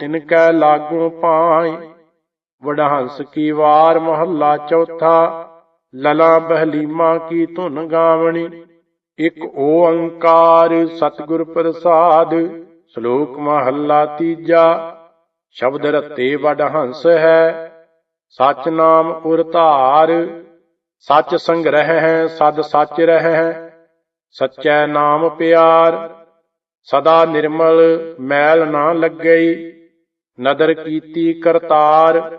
ਤਿਨ ਕੈ ਲਾਗੂ ਪਾਈ। ਵਡਹੰਸ ਕੀ ਵਾਰ ਮਹੱਲਾ ਚੌਥਾ। ਲਲਾ ਬਹਲੀਮਾ ਕੀ ਧੁਨ ਗਾਵਣੀ। ਇਕ ਓੰਕਾਰ ਸਤਿਗੁਰ ਪ੍ਰਸਾਦ। ਸ਼ਲੋਕ ਮਹੱਲਾ ਤੀਜਾ। ਸ਼ਬਦ ਰਤੇ ਵਡਹੰਸ ਹੈ। ਸਚ ਨਾਮ ਉਰ ਧਾਰ। ਸਚ ਸੰਗ੍ਰਹਿ ਹੈ, ਸਦ ਸਚ ਰਹਿ ਹੈ। ਸਚੈ ਨਾਮ ਪਿਆਰ। ਸਦਾ ਨਿਰਮਲ, ਮੈਲ ਨਾ ਲੱਗਈ। ਨਦਰ ਕੀਤੀ ਕਰਤਾਰ,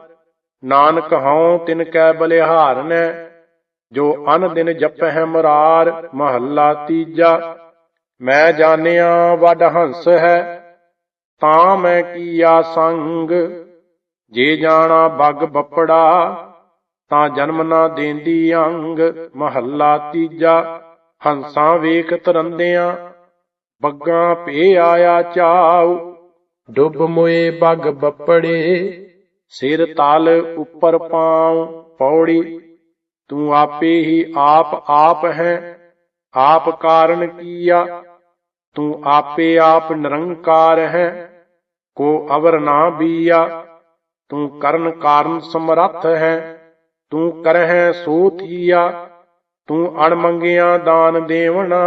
ਨਾਨਕ ਹਉ ਤਿਨ ਕੈ ਬਲਿਹਾਰਨੈ, ਜੋ ਅਨ ਦਿਨ ਜਪਹਿ ਮਰਾਰ, ਮਹੱਲਾ ਤੀਜਾ। ਮੈਂ ਜਾਣਿਆ ਵੱਡ ਹੰਸ ਹੈ, ਤਾਂ ਮੈਂ ਕੀਆ ਸੰਗ। ਜੇ ਜਾਣਾ ਬੱਗ ਬੱਪੜਾ, ਤਾਂ ਜਨਮ ਨਾ ਦੇਂਦੀ ਅੰਗ। ਮਹੱਲਾ ਤੀਜਾ, ਹੰਸਾਂ ਵੇਖ ਤਰੰਦਿਆਂ, ਬੱਗਾਂ ਪੇ ਆਇਆ ਚਾਉ। ਡੁੱਬ ਮੋਏ ਬੱਗ ਬੱਪੜੇ, ਸਿਰ ਤਲ ਉੱਪਰ ਪਾਉ ਪੌੜੀ। ਤੂੰ ਆਪੇ ਹੀ ਆਪ ਆਪ ਹੈ, ਆਪ ਕਾਰਨ ਕੀਆ। ਤੂੰ ਆਪੇ ਆਪ ਨਿਰੰਕਾਰ ਹੈ, ਕੋ ਅਵਰ ਨਾ ਬੀਆ। ਤੂੰ ਕਰਨ ਕਾਰਨ ਸਮਰੱਥ ਹੈ, ਤੂੰ ਕਰਹਿ ਸੋ ਥੀਆ। ਤੂੰ ਅਣਮੰਗਿਆ ਦਾਨ ਦੇਵਣਾ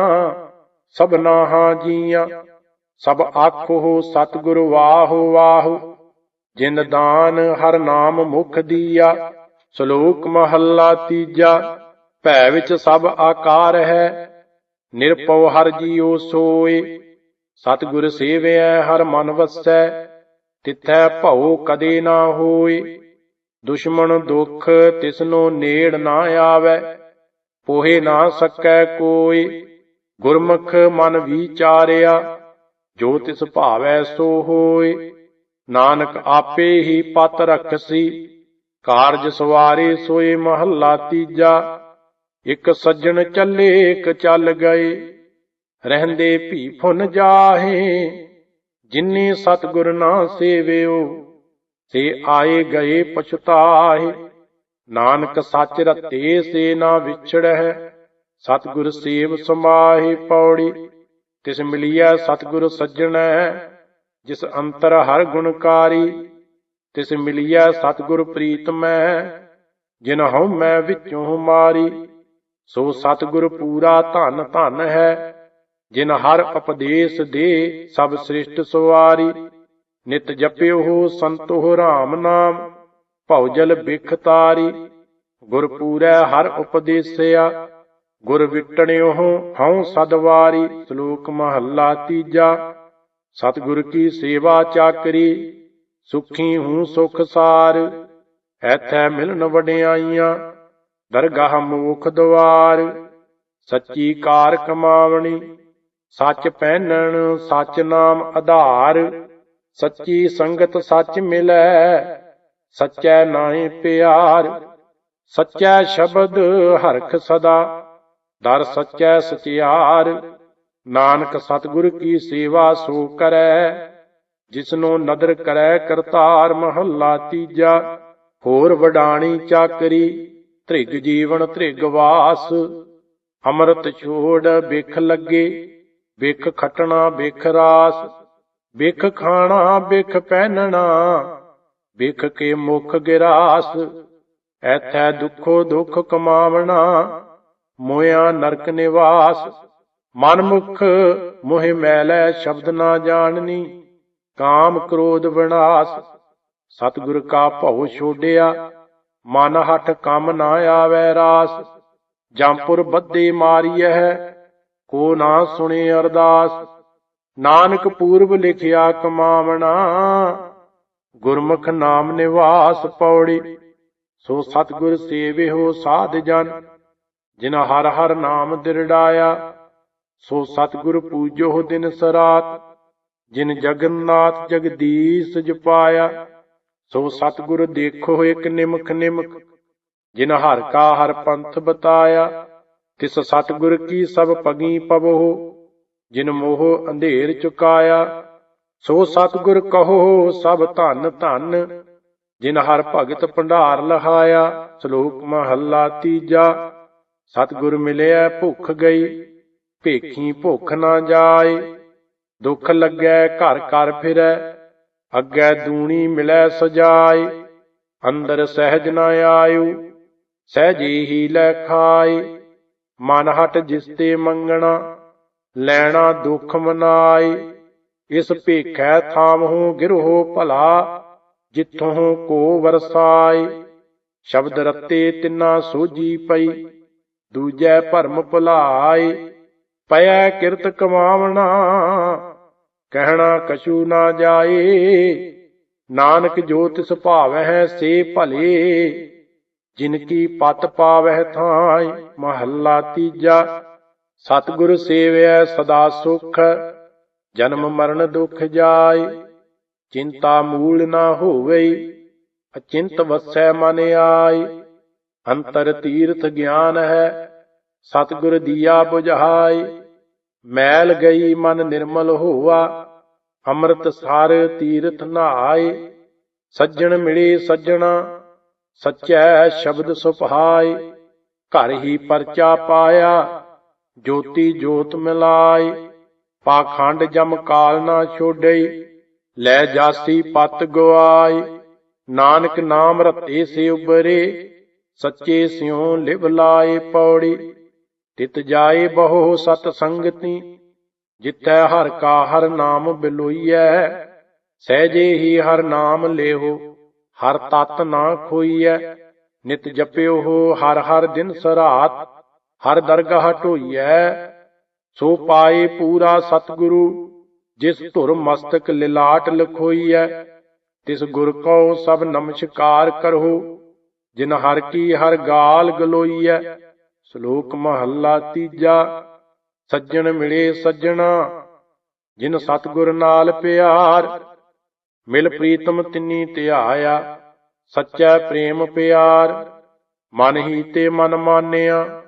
ਸਭਨਾ ਹਾਂ ਜੀਆਂ। ਸਭ ਆਖੋ, ਸਤਿਗੁਰ ਵਾਹ ਵਾਹ। ਜਿਨ ਦਾਨ ਹਰ ਨਾਮ ਮੁਖ ਦੀਆ, ਸ਼ਲੋਕ ਮਹੱਲਾ ਤੀਜਾ। ਭੈ ਵਿੱਚ ਸਭ ਆਕਾਰ ਹੈ ਨਿਰਪਉ ਹਰ ਜੀਉ ਸੋਏ। ਸਤਿਗੁਰ ਸੇਵਿਐ ਹਰ ਮਨ ਵਸੈ, ਤਿਥੈ ਭਉ ਕਦੇ ਨਾ ਹੋਏ। ਦੁਸ਼ਮਣ ਦੁਖ ਤਿਸਨੋ ਨੇੜ ਨਾ ਆਵੈ, ਪੋਹੇ ਨਾ ਸਕੈ ਕੋਈ। ਗੁਰਮੁਖ ਮਨ ਵਿਚਾਰਿਆ ਜੋ ਤਿਸ ਭਾਵੈ ਸੋ ਹੋਏ, ਨਾਨਕ ਆਪੇ ਹੀ ਪਤ ਰਖਸੀ। ਕਾਰਜ ਸਵਾਰੇ ਸੋਏ ਮਹੱਲਾ ਤੀਜਾ, ਇੱਕ ਸੱਜਣ ਚੱਲੇ ਇੱਕ ਚੱਲ ਗਏ। ਰਹਿੰਦੇ ਭੀ ਫੁਨ ਜਾਹੇ ਜਿਨਨੇ ਸਤਿਗੁਰ ਨਾ ਸੇਵਿਓ, ਸੇ ਆਏ ਗਏ ਪਛਤਾਹੇ। ਨਾਨਕ ਸੱਚ ਰਤੇ ਸੇ ਨਾ ਵਿਛੜਹਿ, ਸਤਿਗੁਰ ਸੇਵ ਸਮਾਹੀ ਪੌੜੀ। ਤਿਸ ਮਿਲਿਆ ਸਤਿਗੁਰ ਸੱਜਣੈ, ਜਿਸ ਅੰਤਰ ਹਰ ਗੁਣਕਾਰੀ ਤਿਸ ਮਿਲਿਆ ਸਤਿਗੁਰ ਪ੍ਰੀਤਮੈ, ਜਿਨ ਹਉ ਮੈਂ ਵਿੱਚੋਂ ਮਾਰੀ। ਸੋ ਸਤਿਗੁਰ ਪੂਰਾ ਧਨ ਧਨ ਹੈ, ਜਿਨ ਹਰ ਉਪਦੇਸ਼ ਦੇ ਸਭ ਸ੍ਰਿਸ਼ਟ ਸਵਾਰੀ। ਨਿਤ ਜਪਿਓ ਸੰਤੋ ਰਾਮ ਨਾਮ ਭਉਜਲ ਬਿਖ ਤਾਰੀ। ਗੁਰ ਪੂਰੈ ਹਰ ਉਪਦੇਸਿਆ ਗੁਰ ਵਿਟਣਿਓ ਹਉ ਸਦਵਾਰੀ, ਸ਼ਲੋਕ ਮਹੱਲਾ ਤੀਜਾ। ਸਤਿਗੁਰ ਕੀ ਸੇਵਾ ਚਾਕਰੀ, ਸੁਖੀ ਹੂੰ ਸੁਖ ਸਾਰ। ਐਥੈ ਮਿਲਨ ਵਡਿਆਈਆਂ, ਦਰਗਾਹ ਮੂਖ ਦਵਾਰ। ਸੱਚੀ ਕਾਰ ਕਮਾਵਣੀ, ਸੱਚ ਪਹਿਨਣ, ਸੱਚ ਨਾਮ ਆਧਾਰ। ਸੱਚੀ ਸੰਗਤ ਸੱਚ ਮਿਲੈ, ਸੱਚੈ ਨਾਹੀ ਪਿਆਰ। ਸੱਚੈ ਸ਼ਬਦ ਹਰਖ ਸਦਾ। ਦਰ ਸੱਚੈ ਸਚਿਆਰ, ਨਾਨਕ ਸਤਿਗੁਰ ਕੀ ਸੇਵਾ ਸੋ ਕਰੈ, ਜਿਸਨੂੰ ਨਦਰ ਕਰੈ ਕਰਤਾਰ ਮਹੱਲਾ ਤੀਜਾ, ਹੋਰ ਵਡਾਣੀ ਚਾਕਰੀ ਧ੍ਰਿਗ ਜੀਵਨ ਧ੍ਰਿਗ ਵਾਸ, ਅੰਮ੍ਰਿਤ ਛੋੜ ਬਿਖ ਲੱਗੇ, ਬਿਖ ਖਟਣਾ ਬਿਖ ਰਾਸ, ਬਿਖ ਖਾਣਾ ਬਿਖ ਪਹਿਨਣਾ, ਬਿਖ ਕੇ ਮੁਖ ਗਿਰਾਸ, ਐਥੈ ਦੁਖੋ ਦੁਖ ਕਮਾਵਣਾ ਮੋਇਆ ਨਰਕ ਨਿਵਾਸ ਮਨ ਮੁਖ ਮੋਹਿ ਮੈਲੈ ਸ਼ਬਦ ਨਾ ਜਾਣਨੀ, ਕਾਮ ਕ੍ਰੋਧ ਵਿਨਾਸ਼। ਸਤਿਗੁਰ ਕਾ ਭਉ ਛੋਡਿਆ, ਮਨ ਹਠ ਕੰਮ ਨਾ ਆਵੈ ਰਾਸ। ਜੰਪੁਰ ਬੱਦੇ ਮਾਰੀਐ, ਕੋ ਨਾ ਸੁਣੇ ਅਰਦਾਸ। ਨਾਨਕ ਪੂਰਬ ਲਿਖਿਆ ਕਮਾਵਣਾ, ਗੁਰਮੁਖ ਨਾਮ ਨਿਵਾਸ ਪੌੜੀ। ਸੋ ਸਤਿਗੁਰ ਸੇਵਿਓ ਸਾਧ ਜਨ ਜਿਨ ਹਰ ਹਰ ਨਾਮ ਦਿਰੜਾਇਆ, ਸੋ ਸਤਿਗੁਰ ਪੂਜੋ ਦਿਨ ਸਰਾਤ, ਜਿਨ ਜਗਨਨਾਥ ਜਗਦੀਸ਼ ਜਪਾਇਆ, ਸੋ ਸਤਿਗੁਰ ਦੇਖੋ ਇੱਕ ਨਿਮਖ ਨਿਮਖ, ਜਿਨ ਹਰ ਕਾ ਹਰ ਪੰਥ ਬਤਾਇਆ, ਤਿਸ ਸਤਿਗੁਰ ਕੀ ਸਭ ਪਗੀ ਪਵੋ, ਜਿਨ ਮੋਹ ਅੰਧੇਰ ਚੁਕਾਇਆ, ਸੋ ਸਤਿਗੁਰ ਕਹੋ ਸਭ ਧਨ ਧਨ, ਜਿਨ ਹਰ ਭਗਤ ਭੰਡਾਰ ਲਹਾਇਆ, ਸ਼ਲੋਕ ਮਹੱਲਾ ਤੀਜਾ। ਸਤਿਗੁਰ ਮਿਲਿਆ, ਭੁੱਖ ਗਈ, ਭੇਖੀ ਭੁੱਖ ਨਾ ਜਾਏ। ਦੁੱਖ ਲੱਗੈ, ਘਰ ਘਰ ਫਿਰੈ, ਅੱਗੇ ਦੂਣੀ ਮਿਲੈ ਸਜਾਏ। ਅੰਦਰ ਸਹਿਜ ਨਾ ਆਇਓ, ਸਹਿਜੀ ਹੀ ਲੈ ਖਾਏ। ਮਨ ਹਟ ਜਿਸ ਤੇ ਮੰਗਣਾ, ਲੈਣਾ ਦੁੱਖ ਮਨਾਏ। ਇਸ ਭੇਖੈ ਥਾਮਹੁ ਗਿਰਹੋ ਭਲਾ, ਜਿੱਥੋਂ ਕੋ ਵਰਸਾਏ। ਸ਼ਬਦ ਰੱਤੇ ਤਿੰਨਾ ਸੋਜੀ ਪਈ ਦੂਜੈ ਭਰਮ ਭੁਲਾਏ ਪਿਆ ਕਿਰਤ ਕਮਾਵਣਾ। ਕਹਿਣਾ ਕਛੂ ਨਾ ਜਾਏ, ਨਾਨਕ ਜੋ ਤਿਸ ਭਾਵੈ ਸੇ ਭਲੇ। ਜਿਨ ਕੀ ਪਤ ਪਾਵਹਿ ਥਾਈ ਮਹੱਲਾ ਤੀਜਾ। ਸਤਿਗੁਰ ਸੇਵਿਆ ਸਦਾ ਸੁਖ, ਜਨਮ ਮਰਨ ਦੁਖ ਜਾਏ। ਚਿੰਤਾ ਮੂਲ ਨਾ ਹੋਵੇ, ਅਚਿੰਤ ਵਸੈ ਮਨ ਆਏ। ਅੰਤਰ ਤੀਰਥ ਗਿਆਨ ਹੈ, ਸਤਿਗੁਰ ਦੀਆ 부ਝਾਏ ਮੈਲ ਗਈ ਮਨ ਨਿਰਮਲ ਹੋਵਾ ਅੰਮ੍ਰਿਤ ਸਾਰ ਤੀਰਥ ਨਹਾਏ। ਸੱਜਣ ਮਿਲੇ ਸੱਜਣਾ, ਸੱਚੈ ਸ਼ਬਦ ਸੁਭਾਏ। ਘਰ ਹੀ ਪਰਚਾ ਪਾਇਆ, ਜੋਤੀ ਜੋਤ ਮਿਲਾਏ। ਪਾਖੰਡ ਜਮ ਕਾਲ ਨਾ ਛੋੜਈ ਲੈ ਜਾਸੀ ਪਤ ਗਵਾਏ ਨਾਨਕ ਨਾਮ ਰਤੇ ਸੇ ਉਬਰੇ ਸੱਚੇ ਸਿਉ ਲਿਵ ਲਾਏ ਪੌੜੀ, ਤਿਤ ਜਾਏ ਬਹੁ ਸਤ ਸੰਗਤੀ, ਜਿੱਥੈ ਹਰ ਕਾ ਹਰ ਨਾਮ ਬਿਲੋਈਐ ਸਹਿਜੇ ਹੀ ਹਰ ਨਾਮ ਲੇਹੋ, ਹਰ ਤਤ ਨਾ ਖੋਈਐ, ਨਿਤ ਜਪਿਓ ਹੋ ਹਰ ਹਰ ਦਿਨ ਸਰਾਤ, ਹਰ ਦਰਗਾਹ ਢੋਈਐ, ਸੋ ਪਾਏ ਪੂਰਾ ਸਤਿਗੁਰੂ, ਜਿਸ ਧੁਰ ਮਸਤਕ ਲਿਲਾਟ ਲਖੋਈਐ, ਤਿਸ ਗੁਰ ਕਉ ਸਭ ਨਮਸਕਾਰ ਕਰੋ ਜਿਨ ਹਰ ਕੀ ਹਰ ਗਾਲ ਗਲੋਈਐ, ਸ਼ਲੋਕ ਮਹੱਲਾ ਤੀਜਾ, ਸੱਜਣ ਮਿਲੇ ਸੱਜਣਾ, ਜਿਨ ਸਤਿਗੁਰ ਨਾਲ ਪਿਆਰ, ਮਿਲ ਪ੍ਰੀਤਮ ਤਿੰਨੀ ਧਿਆਇਆ, ਸੱਚਾ ਪ੍ਰੇਮ ਪਿਆਰ, ਮਨ ਹੀ ਤੇ ਮਨ ਮਾਨਿਆ,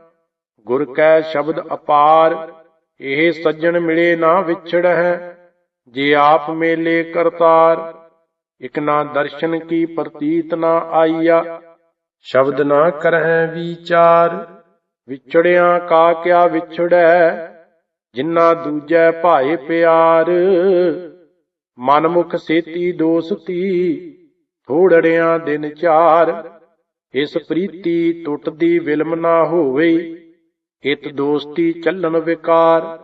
ਗੁਰ ਕੈ ਸ਼ਬਦ ਅਪਾਰ, ਇਹ ਸੱਜਣ ਮਿਲੇ ਨਾ ਵਿਛੜ ਹੈ ਜੇ ਆਪ ਮੇਲੇ ਕਰਤਾਰ, ਇਕ ਨਾ ਦਰਸ਼ਨ ਕੀ ਪ੍ਰਤੀਤ ਨਾ ਆਈਆ ਸ਼ਬਦ ਨਾ ਕਰਹਿ ਵਿਚਾਰ, ਵਿਛੜਿਆਂ ਕਾ ਕਿਆ ਵਿਛੜੈ ਜਿਨ੍ਹਾਂ ਦੂਜੈ ਭਾਏ ਪਿਆਰ। ਮਨਮੁਖ ਸੇਤੀ ਦੋਸਤੀ, ਥੋੜੜਿਆਂ ਦਿਨ ਚਾਰ ਇਸ ਪ੍ਰੀਤੀ ਟੁੱਟਦੀ ਵਿਲਮ ਨਾ ਹੋਵੇ, ਇਤ ਦੋਸਤੀ ਚੱਲਣ ਵਿਕਾਰ।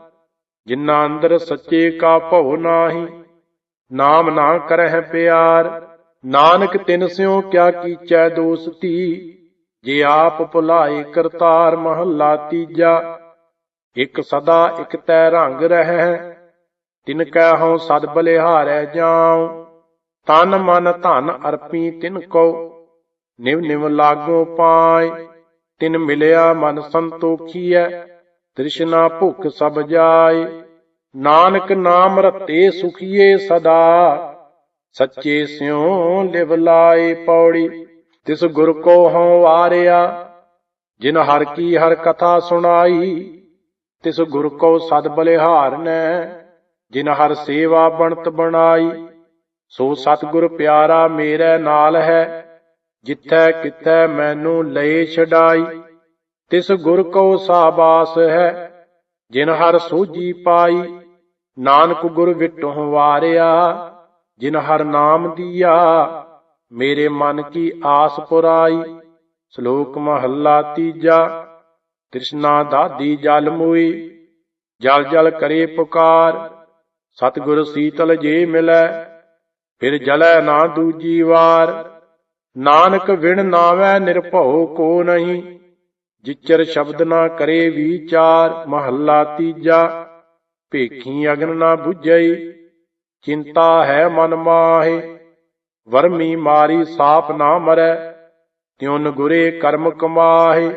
ਜਿਨ੍ਹਾਂ ਅੰਦਰ ਸੱਚੇ ਕਾ ਭਉ ਨਾਹੀ, ਨਾਮ ਨਾ ਕਰਹਿ ਪਿਆਰ। ਨਾਨਕ ਤਿਨ ਸਿਉ ਕਿਆ ਕੀਚੈ ਦੋਸ ਧੀ, ਜੇ ਆਪ ਭੁਲਾਏ ਕਰਤਾਰ ਮਹੱਲਾ ਤੀਜਾ, ਇਕ ਸਦਾ ਇਕ ਤੈ ਰੰਗ ਰਹਿ, ਤਿਨ ਕੈ ਹਉ ਸਦ ਬਲਿਹਾਰੈ ਜਾਉ, ਤਨ ਮਨ ਧਨ ਅਰਪੀ ਤਿਨ ਕੋ ਨਿਵ ਨਿਵ ਲਾਗੋ ਪਾਏ ਤਿਨ ਮਿਲਿਆ ਮਨ ਸੰਤੋਖੀਐ, ਤ੍ਰਿਸ਼ਨਾ ਭੁਖ ਸਭ ਜਾਏ ਨਾਨਕ ਨਾਮ ਰਤੇ ਸੁਖੀਏ ਸਦਾ। ਸੱਚੇ ਸਿਉ ਲਿਵ ਲਾਏ ਪੌੜੀ, ਤਿਸ ਗੁਰ ਕੋ ਹਉ ਵਾਰਿਆ। ਜਿਨ ਹਰ ਕੀ ਹਰ ਕਥਾ ਸੁਣਾਈ, ਤਿਸ ਗੁਰ ਕੋ ਸਦ ਬਲਿਹਾਰਨੈ ਜਿਨ ਹਰ ਸੇਵਾ ਬਣਤ ਬਣਾਈ, ਸੋ ਸਤਿਗੁਰ ਪਿਆਰਾ ਮੇਰੇ ਨਾਲ ਹੈ। ਜਿੱਥੈ ਕਿਥੈ ਮੈਨੂੰ ਲਏ ਛਡਾਈ, ਤਿਸ ਗੁਰ ਕੋ ਸਾਬਾਸ ਹੈ। ਜਿਨ ਹਰ ਸੋਜੀ ਪਾਈ, ਨਾਨਕ ਗੁਰ ਵਿਟਹੁ ਵਾਰਿਆ। ਜਿਨ ਹਰ ਨਾਮ ਦੀਆ, ਮੇਰੇ ਮਨ ਕੀ ਆਸ ਪੁਰਾਈ, ਸ਼ਲੋਕ ਮਹੱਲਾ ਤੀਜਾ, ਤ੍ਰਿਸ਼ਨਾ ਦਾਦੀ ਜਲ ਮੋਈ, ਜਲ ਜਲ ਕਰੇ ਪੁਕਾਰ, ਸਤਿਗੁਰ ਸੀਤਲ ਜੇ ਮਿਲੈ, ਫਿਰ ਜਲੈ ਨਾ ਦੂਜੀ ਵਾਰ, ਨਾਨਕ ਵਿਣ ਨਾਵੈ ਨਿਰਭਉ ਕੋ ਨਹੀਂ, ਜਿਚਰ ਸ਼ਬਦ ਨਾ ਕਰੇ ਵਿਚਾਰ, ਮਹੱਲਾ ਤੀਜਾ, ਭੇਖੀ ਅਗਨ ਨਾ 부ਝਈ ਚਿੰਤਾ ਹੈ ਮਨ ਮਾਹੇ, ਵਰਮੀ ਮਾਰੀ ਸਾਪ ਨਾ ਮਰੈ, ਤਿਉਨ ਗੁਰੇ ਕਰਮ ਕਮਾਹੇ।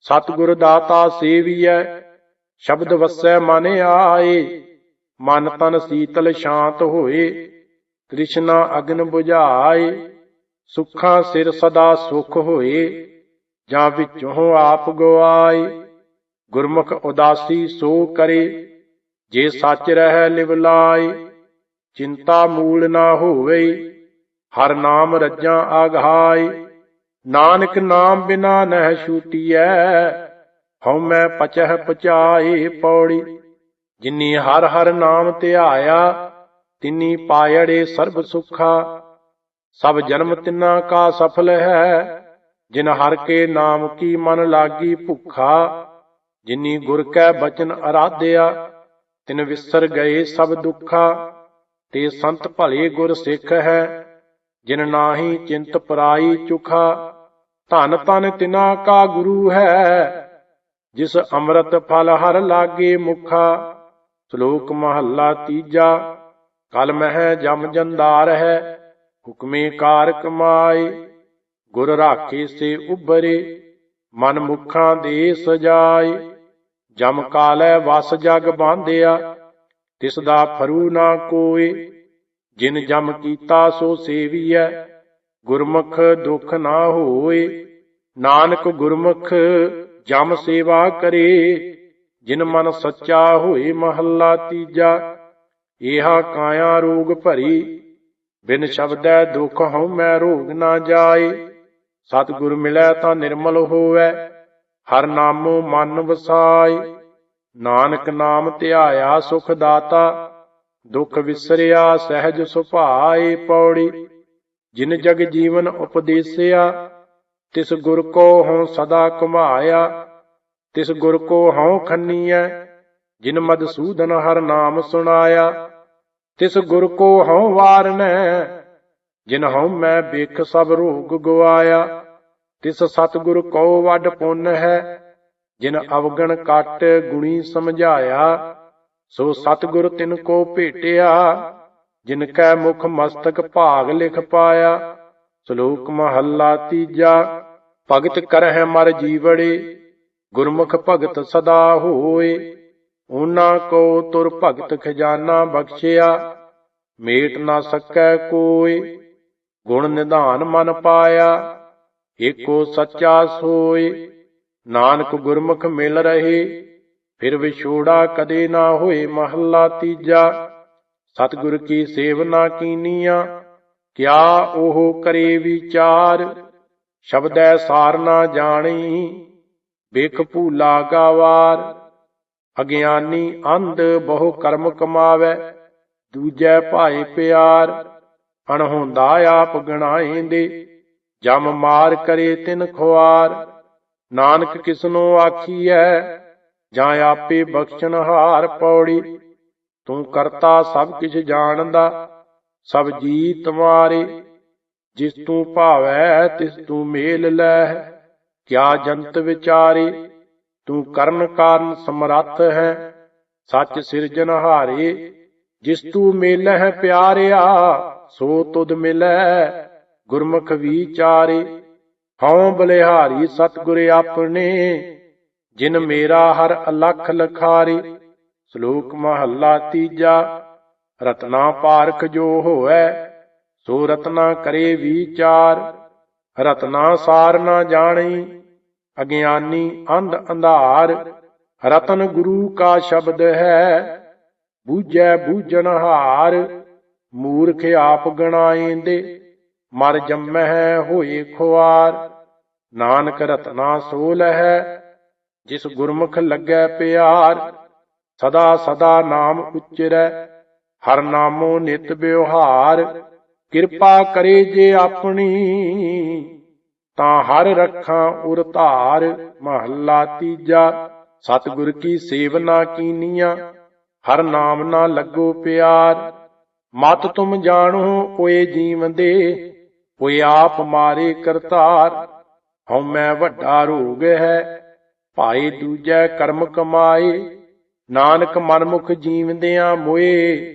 ਸਤਿਗੁਰ ਦਾਤਾ ਸੇਵੀਐ, ਸ਼ਬਦ ਵਸੈ ਮਨ ਆਏ। ਮਨ ਤਨ ਸੀਤਲ ਸ਼ਾਂਤ ਹੋਏ, ਤ੍ਰਿਸ਼ਨਾ ਅਗਨ 부ਝਾਏ ਸੁਖਾਂ ਸਿਰ ਸਦਾ ਸੁਖ ਹੋਏ, ਜਾਂ ਵਿੱਚੋਂ ਆਪ ਗਵਾਏ। ਗੁਰਮੁਖ ਉਦਾਸੀ ਸੋ ਕਰੇ, ਜੇ ਸੱਚ ਰਹਿ ਲਿਵ ਲਾਏ। ਚਿੰਤਾ ਮੂਲ ਨਾ ਹੋਵੇ, ਹਰ ਨਾਮ ਰੱਜਾਂ ਆਗਾਏ ਨਾਨਕ ਨਾਮ ਬਿਨਾ ਨਹਿ ਛੂਟੀਐ, ਹਉ ਮੈਂ ਪਚਹਿ ਪਚਾਏ ਪੌੜੀ। ਜਿਨੀ ਹਰ ਹਰ ਨਾਮ ਧਿਆਇਆ, ਤਿਨੀ ਪਾਇੜੇ ਸਰਬ ਸੁਖਾ। ਸਭ ਜਨਮ ਤਿਨਾ ਕਾ ਸਫਲ ਹੈ, ਜਿਨ ਹਰ ਕੇ ਨਾਮ ਕੀ ਮਨ ਲਾਗੀ ਭੁਖਾ। ਜਿਨੀ ਗੁਰ ਕੈ ਬਚਨ ਅਰਾਧਿਆ, ਤਿਨ ਵਿਸਰ ਗਏ ਸਭ ਦੁੱਖਾ। ਤੇ ਸੰਤ ਭਲੇ ਗੁਰ ਸਿੱਖ ਹੈ, ਜਿਨ ਨਾਹੀ ਚਿੰਤ ਪਰਾਈ ਚੁਖਾ, ਧਨ ਤਨ ਤਿਨਾ ਕਾ ਗੁਰੂ ਹੈ, ਜਿਸ ਅੰਮ੍ਰਿਤ ਫਲ ਹਰ ਲਾਗੇ ਮੁਖਾ, ਸ਼ਲੋਕ ਮਹੱਲਾ ਤੀਜਾ, ਕਲ ਮਹਿ ਜਮ ਜੰਦਾਰ ਹੈ, ਹੁਕਮੇ ਕਾਰ ਕਮਾਏ ਗੁਰ ਰਾਖੇ ਸੇ ਉਬਰੇ ਮਨ ਮੁਖਾਂ ਦੇ ਸਜਾਏ, ਜਮ ਕਾਲੈ ਵਸ ਜਗ ਬਾਂਧਿਆ ਤਿਸ ਦਾ ਫਰੂ ਨਾ ਕੋਏ ਜਿਨ ਜਮ ਕੀਤਾ ਸੋ ਸੇਵੀਐ, ਗੁਰਮੁਖ ਦੁਖ ਨਾ ਹੋਏ ਨਾਨਕ ਗੁਰਮੁਖ ਜਮ ਸੇਵਾ ਕਰੇ, ਜਿਨ ਮਨ ਸੱਚਾ ਹੋਏ ਮਹੱਲਾ ਤੀਜਾ ਇਹਾ ਕਾਇਆ ਰੋਗ ਭਰੀ, ਬਿਨ ਸ਼ਬਦੈ ਦੁਖ ਹਉ ਮੈਂ ਰੋਗ ਨਾ ਜਾਏ, ਸਤਿਗੁਰ ਮਿਲੈ ਤਾਂ ਨਿਰਮਲ ਹੋਵੈ, ਹਰ ਨਾਮੋ ਮਨ ਵਸਾਏ। ਨਾਨਕ ਨਾਮ ਧਿਆਇਆ ਸੁਖ ਦਾਤਾ ਦੁਖ ਵਿਸਰਿਆ ਸਹਿਜ ਸੁਭਾਏ ਪੌੜੀ। ਜਿਨ ਜਗ ਜੀਵਨ ਉਪਦੇਸਿਆ, ਤਿਸ ਗੁਰ ਕੋ ਹਉ ਸਦਾ ਘੁਮਾਇਆ। ਤਿਸ ਗੁਰ ਕੋ ਹਉ ਖੰਨੀਐ, ਜਿਨ ਮਦਸੂਦਨ ਹਰ ਨਾਮ ਸੁਣਾਇਆ। ਤਿਸ ਗੁਰ ਕੋ ਹਉ ਵਾਰਨੈ, ਜਿਨ ਹਉ ਮੈਂ ਵੇਖ ਸਭ ਰੋਗ ਗਵਾਇਆ। ਤਿਸ ਸਤਿਗੁਰ ਕੋ ਵੱਡ ਪੁੰਨ ਹੈ ਜਿਨ ਅਵਗਣ ਕਟ ਗੁਣੀ ਸਮਝਾਇਆ, ਸੋ ਸਤਿਗੁਰ ਤਿਨ ਕੋ ਭੇਟਿਆ। ਜਿਨ ਕੈ ਮੁਖ ਮਸਤਕ ਭਾਗ ਲਿਖ ਪਾਇਆ, ਸ਼ਲੋਕ ਮਹੱਲਾ ਤੀਜਾ, ਭਗਤ ਕਰਹਿ ਮਰ ਜੀਵੜੇ, ਗੁਰਮੁਖ ਭਗਤ ਸਦਾ ਹੋਏ। ਉਹਨਾਂ ਕੋ ਤੁਰ ਭਗਤ ਖਜ਼ਾਨਾ ਬਖਸ਼ਿਆ, ਮੇਟ ਨਾ ਸਕੈ ਕੋਏ ਗੁਣ ਨਿਧਾਨ ਮਨ ਪਾਇਆ, ਏਕੋ ਸੱਚਾ ਸੋਏ ਨਾਨਕ ਗੁਰਮੁਖ ਮਿਲ ਰਹੇ, ਫਿਰ ਵਿਛੋੜਾ ਕਦੇ ਨਾ ਹੋਏ ਮਹੱਲਾ ਤੀਜਾ। ਸਤਿਗੁਰ ਕੀ ਸੇਵਨਾ ਕੀਨੀਆਂ, ਕਿਆ ਉਹ ਕਰੇ ਵਿਚਾਰ? ਸ਼ਬਦੈ ਸਾਰ ਨਾ ਜਾਣੀ, ਵੇਖ ਭੂਲਾ ਗਾਵਾਰ। ਅਗਿਆਨੀ ਅੰਧ ਬਹੁ ਕਰਮ ਕਮਾਵੇ, ਦੂਜੈ ਭਾਏ ਪਿਆਰ। ਅਣਹੋਂਦਾ ਆਪ ਗਣਾਏਂਦੇ, ਜਮ ਮਾਰ ਕਰੇ ਤਿਨ ਖੁਆਰ। ਨਾਨਕ ਕਿਸਨੋ ਆਖੀਐ, ਜਾਂ ਆਪੇ ਬਖਸ਼ਣ ਹਾਰ ਪੌੜੀ। ਤੂੰ ਕਰਤਾ ਸਭ ਕੁਝ ਜਾਣਦਾ, ਸਭ ਜੀ ਤੁਮਾਰੇ ਜਿਸ ਤੂੰ ਭਾਵੈ, ਤਿਸ ਤੂੰ ਮੇਲ ਲੈ ਕਿਆ ਜੰਤ ਵਿਚਾਰੇ, ਤੂੰ ਕਰਨ ਕਾਰਨ ਸਮਰੱਥ ਹੈ। ਸੱਚ ਸਿਰਜਨ ਹਾਰੇ, ਜਿਸ ਤੂੰ ਮੇਲਹਿ ਪਿਆਰਿਆ, ਸੋ ਤੁਧ ਮਿਲੈ ਗੁਰਮੁਖ ਵਿਚਾਰੇ ਹਉ ਬਲਿਹਾਰੀ ਸਤਿਗੁਰ ਆਪਣੇ, ਜਿਨ ਮੇਰਾ ਹਰ ਅਲਖ ਲਖਾਰੀ, ਸ਼ਲੋਕ ਮਹੱਲਾ ਤੀਜਾ, ਰਤਨਾ ਪਾਰਖ ਜੋ ਹੋਐ, ਸੋ ਰਤਨਾ ਕਰੇ ਵਿਚਾਰ, ਰਤਨਾ ਸਾਰ ਨਾ ਜਾਣੀ, ਅਗਿਆਨੀ ਅੰਧ ਅੰਧਾਰ, ਰਤਨ ਗੁਰੂ ਕਾ ਸ਼ਬਦ ਹੈ, ਬੂਝੈ ਬੂਝਣ ਹਾਰ ਮੂਰਖ ਆਪ ਗਣਾਏਂਦੇ ਮਰ ਜੰਮਹਿ ਹੋਏ ਖੁਆਰ, ਨਾਨਕ ਰਤਨਾ ਸੋ ਲਹੈ ਜਿਸ ਗੁਰਮੁਖ ਲੱਗੈ ਪਿਆਰ, ਸਦਾ ਸਦਾ ਨਾਮ ਉਚਰੈ, ਹਰ ਨਾਮੋ ਨਿਤ ਬਿਵਹਾਰ ਕਿਰਪਾ ਕਰੇ ਜੇ ਆਪਣੀ, ਤਾਂ ਹਰ ਰੱਖਾਂ ਉਰ ਧਾਰ, ਮਹੱਲਾ ਤੀਜਾ, ਸਤਿਗੁਰ ਕੀ ਸੇਵਨਾ ਕੀਨੀਆਂ, ਹਰ ਨਾਮ ਨਾ ਲੱਗੋ ਪਿਆਰ, ਮਤ ਤੁਮ ਜਾਣੋ ਓਏ ਜੀਵ ਦੇ ਓਏ ਆਪ ਮਾਰੇ ਕਰਤਾਰ, ਹਉ ਮੈਂ ਵੱਡਾ ਰੋਗ ਹੈ। ਭਾਈ ਦੂਜੈ ਕਰਮ ਕਮਾਏ, ਨਾਨਕ ਮਨਮੁਖ ਜੀਵਦਿਆਂ ਮੋਏ।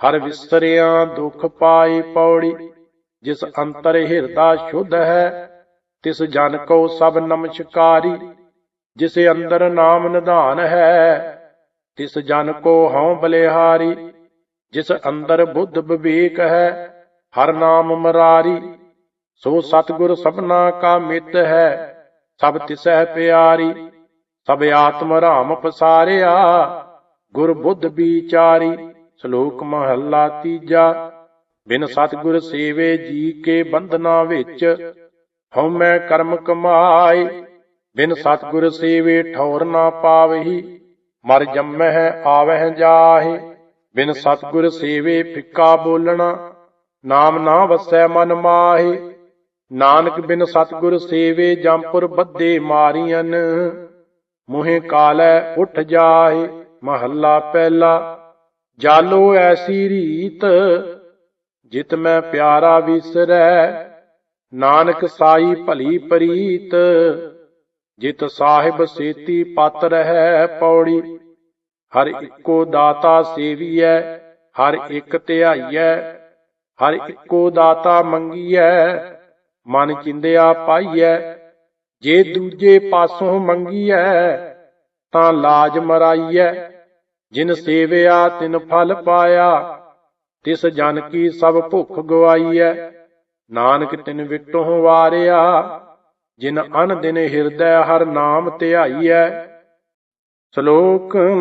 ਹਰ ਵਿਸਰਿਆਂ ਦੁਖ ਪਾਏ ਪੌੜੀ, ਜਿਸ ਅੰਤਰ ਹਿਰਦਾ ਸ਼ੁੱਧ ਹੈ, ਤਿਸ ਜਨ ਕੋ ਸਭ ਨਮਸਕਾਰੀ। ਜਿਸ ਅੰਦਰ ਨਾਮ ਨਿਧਾਨ ਹੈ, ਤਿਸ ਜਨ ਕੋ ਹਉ ਬਲਿਹਾਰੀ। ਜਿਸ ਅੰਦਰ ਬੁੱਧ ਵਿਵੇਕ ਹੈ, ਹਰ ਨਾਮ ਮਰਾਰੀ। ਸੋ ਸਤਿਗੁਰ ਸਭਨਾ ਕਾ ਮਿੱਤ ਹੈ, ਸਭ ਤਿਸੈ ਪਿਆਰੀ, ਸਭ ਆਤਮ ਰਾਮ ਪਸਾਰਿਆ, ਗੁਰ ਬੁੱਧ ਵਿਚਾਰੀ, ਸ਼ਲੋਕ ਮਹੱਲਾ ਤੀਜਾ, ਬਿਨ ਸਤਿਗੁਰ ਸੇਵੇ ਜੀ ਕੇ ਬੰਧਨਾ ਵਿੱਚ ਹਉਮੈ ਕਰਮ ਕਮਾਏ, ਬਿਨ ਸਤਿਗੁਰ ਸੇਵੇ ਠੌਰ ਨਾ ਪਾਵਹੀ, ਮਰ ਜੰਮਹਿ ਆਵਹਿ ਜਾਹੇ, ਬਿਨ ਸਤਗੁਰ ਸੇਵੇ ਫਿੱਕਾ ਬੋਲਣਾ, ਨਾਮ ਨਾ ਵਸੈ ਮਨ ਮਾਹੇ ਨਾਨਕ ਬਿਨ ਸਤਗੁਰ ਸੇਵੇ ਜੰਪੁਰ ਬੱਦੇ ਮਾਰੀਆਂ ਮੁਹੇ ਕਾਲੈ ਉੱਠ ਜਾਏ, ਮਹੱਲਾ ਪਹਿਲਾ। ਜਾਲੋ ਐਸੀ ਰੀਤ, ਜਿਤ ਮੈਂ ਪਿਆਰਾ ਵਿਸਰੈ। ਨਾਨਕ ਸਾਈ ਭਲੀ ਪ੍ਰੀਤ, ਜਿਤ ਸਾਹਿਬ ਸੇਤੀ ਪਤ ਰਹਿ ਪੌੜੀ। ਹਰ ਇੱਕੋ ਦਾਤਾ ਸੇਵੀਐ, ਹਰ ਇੱਕ ਧਿਆਈਐ, ਹਰ ਇੱਕੋ ਦਾਤਾ ਮੰਗੀਐ। ਮਨ ਚਿੰਦਿਆ ਪਾਈਐ, ਜੇ ਦੂਜੇ ਪਾਸੋਂ ਮੰਗੀਐ, ਤਾਂ ਲਾਜ ਮਰਾਈਐ। ਜਿਨ ਸੇਵਿਆ, ਤਿਨ ਫਲ ਪਾਇਆ, ਤਿਸ ਜਨ ਕੀ ਸਭ ਭੁੱਖ ਗਵਾਈਐ। ਨਾਨਕ ਤਿਨ ਵਿਟੋਂ ਵਾਰਿਆ, ਜਿਨ ਅਨ ਦਿਨ ਹਿਰਦੈ, ਹਰ ਨਾਮ ਧਿਆਈਐ। ਸ਼ਲੋਕ